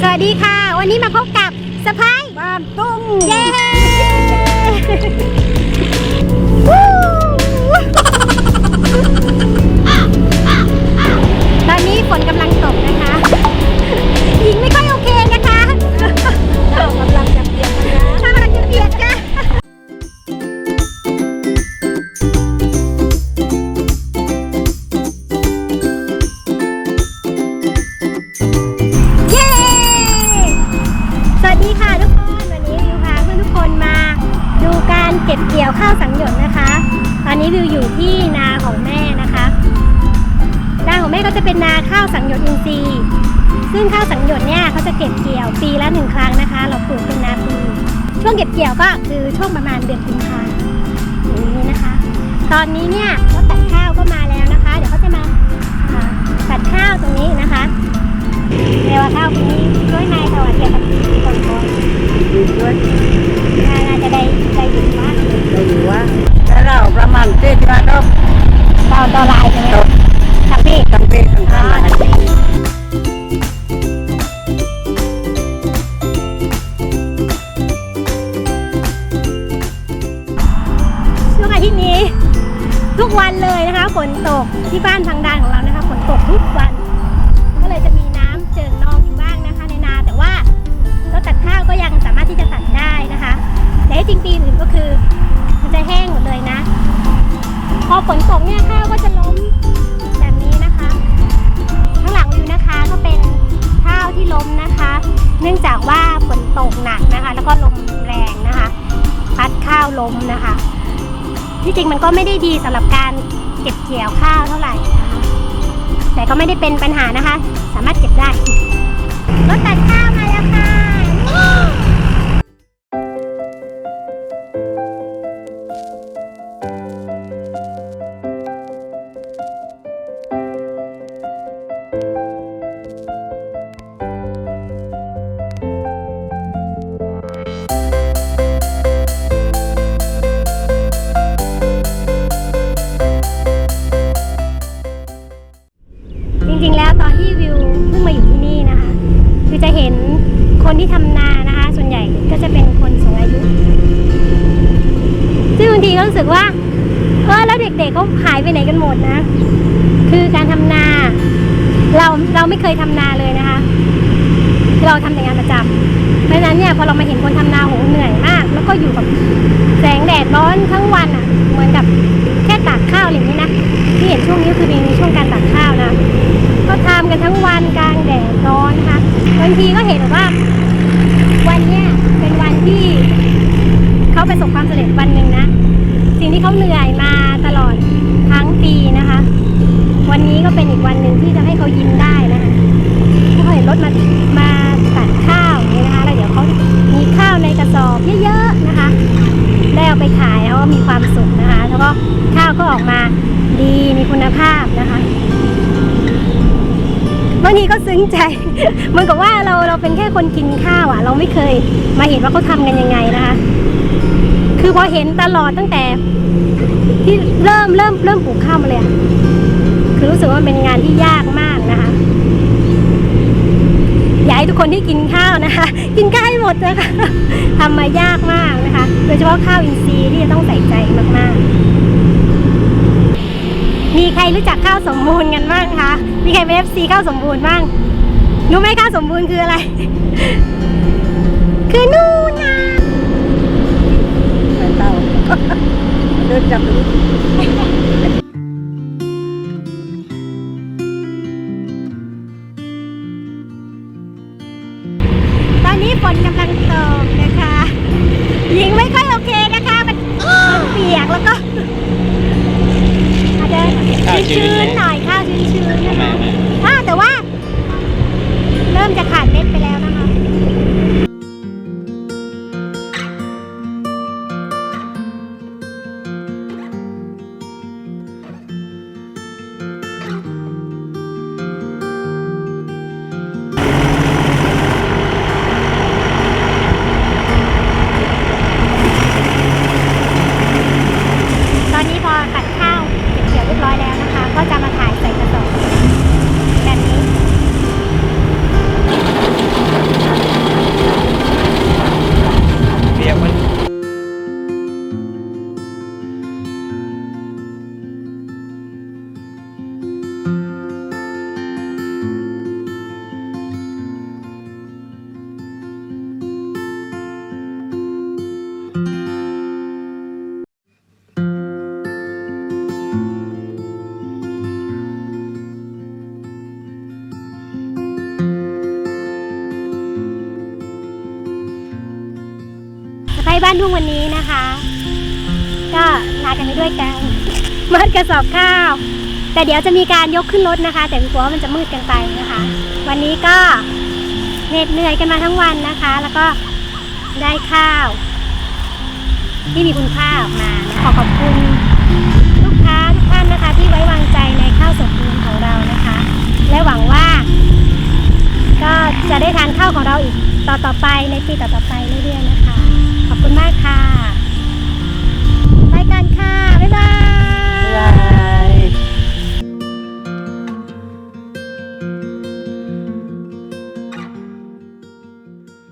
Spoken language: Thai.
สวัสดีค่ะ วันนี้มาพบกับสะพายบ้านตุ้งเย้ เก็บเกี่ยวข้าวสังหยดนะคะ ตอนนี้วิวอยู่ที่นาของแม่นะคะ นาของแม่ก็จะเป็นนาข้าวสังหยดอินทรีย์ ซึ่งข้าวสังหยดเนี่ยเขาจะเก็บเกี่ยวปีละหนึ่งครั้งนะคะ เราปลูกเป็นนาปี ช่วงเก็บเกี่ยวก็คือช่วงประมาณเดือนกุมภาพันธ์อย่างนี้นะคะ ตอนนี้เนี่ยเรถตัดข้าวก็มาแล้วนะคะ เดี๋ยวเขาจะมาตัดข้าวตรงนี้นะคะ ประมาณเดวันรอบต่อต่อลายใช่ไหมครับพี่ทั้งปีทั้งอ่าท่าช่วงอาทิตย์นี้ ทุกวันเลยนะคะฝนตกที่บ้านทางดานของเรานะคะฝนตกทุกวัน ก็เลยจะมีน้ำเจิ่งนองอยู่บ้างนะคะ ในนาแต่ว่าเรถตัดข้าวก็ยังสามารถที่จะตัดได้นะคะแต่จริงปีอื่นก็คือมันจะแห้งหมดเลยนะ พอฝนตกเนี่ยข้าวก็จะล้มแบบนี้นะคะ ข้างหลังวิวนะคะก็เป็นข้าวที่ล้มนะคะ เนื่องจากว่าฝนตกหนักนะคะ แล้วก็ลมแรงนะคะ พัดข้าวล้มนะคะ ที่จริงมันก็ไม่ได้ดีสำหรับการเก็บเกี่ยวข้าวเท่าไหร่นะคะแต่ก็ไม่ได้เป็นปัญหานะคะ สามารถเก็บได้รถตัด ทีก็รู้สึกว่าเออแล้วเด็กๆเขาหายไปไหนกันหมดนะ คือการทำนา เราเราไม่เคยทำนาเลยนะคะ เราทำแต่งานประจำเพราะฉะนั้นเนี่ยพอเรามาเห็นคนทำนาโหเหนื่อยมาก แล้วก็อยู่กับแสงแดดร้อนทั้งวันอะ เหมือนกับแค่ตากข้าวอย่างนี้นะที่เห็นช่วงนี้คือในช่วงการตากข้าวนะก็ทำกันทั้งวันกลางแดดร้อนนะคะบางทีก็เห็นแบบว่า วันเนี้ยเป็นวันที่เขาประสบความสำเร็จวันหนึ่งนะ สิ่งที่เขาเหนื่อยมาตลอดทั้งปีนะคะ วันนี้ก็เป็นอีกวันหนึ่งที่จะให้เขายิ้มได้นะคะเขาเห็นรถมามาตัดข้าวอย่างนี้นะคะ แล้วเดี๋ยวเขามีข้าวในกระสอบเยอะๆนะคะ ได้เอาไปขายแล้วก็มีความสุขนะคะ แล้วก็ข้าวก็ออกมาดีมีคุณภาพนะคะบางทีก็ซึ้งใจเหมือนกับว่าเราเราเป็นแค่คนกินข้าวอะ เราไม่เคยมาเห็นว่าเขาทำกันยังไงนะคะ คือพอเห็นตลอดตั้งแต่ ที่เริ่มเริ่มเริ่มปลูกข้าวมาเลยอะคือรู้สึกว่าเป็นงานที่ยากมากนะคะ อยากให้ ทุกคนที่กินข้าวนะคะ กินข้าวให้หมดนะคะทำมายากมากนะคะ โดยเฉพาะข้าวอินทรีย์ที่จะต้องใส่ใจมากๆ มีใครรู้จักข้าวสมบูรณ์กันบ้างคะมีใครเป็นเอฟซีข้าวสมบูรณ์บ้างรู้ไหมข้าวสมบูรณ์คืออะไร คือนู่นนะไปเต่าเดินจับดู ปียกแล้วก็อาจจะข้าวชื้ชื้นนๆหน่อยข้าวชื้นๆนะคะไม่ไม่อ่าแต่ว่า เริ่มจะขาด บ้านทุ่งวันนี้นะคะ ก็ลากันไปด้วยกัน มัดกระสอบข้าว แต่เดี๋ยวจะมีการยกขึ้นรถนะคะ แต่กลัวว่ามันจะมืดกันไปนะคะ วันนี้ก็เหน็ดเหนื่อยกันมาทั้งวันนะคะ แล้วก็ได้ข้าว ที่มีคุณค่าออกมานะขอขอบคุณลูกค้าทุกท่านนะคะ ที่ไว้วางใจในข้าวสมบูรณ์ของเรานะคะ และหวังว่า ก็จะได้ทานข้าวของเราอีกต่อต่อไปในปีต่อๆไปเรื่อยๆนะคะ